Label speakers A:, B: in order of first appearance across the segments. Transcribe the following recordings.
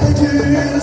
A: sevgilin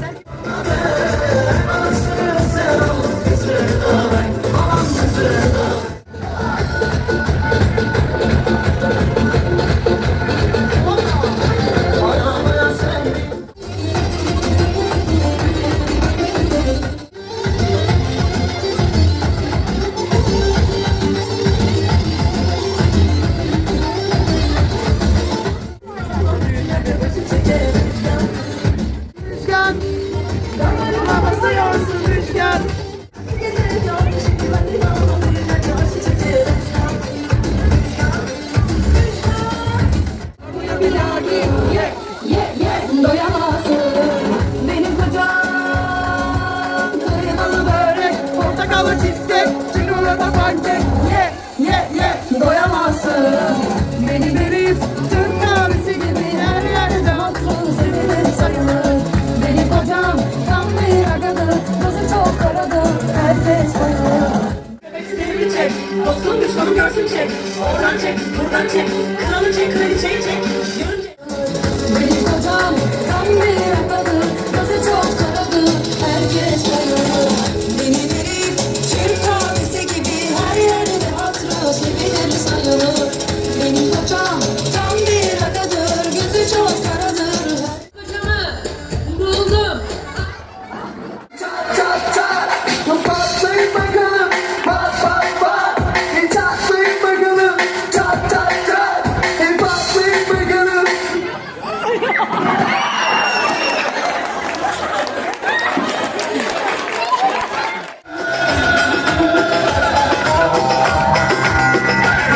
A: Thank you. Pankek Ye ye ye
B: Doyamazsın. Benim herif
A: Türk kahvesi gibi her yerde
B: Hatırın sevilir sayılır. Benim kocam tam bir agadır Gözü çok karadır Herkes bayılır.
A: Çek Dostum düşmanım görsün çek. Oradan çek buradan çek. Kralı çek kraliçeyi çek. Yarın çek.
B: Benim kocam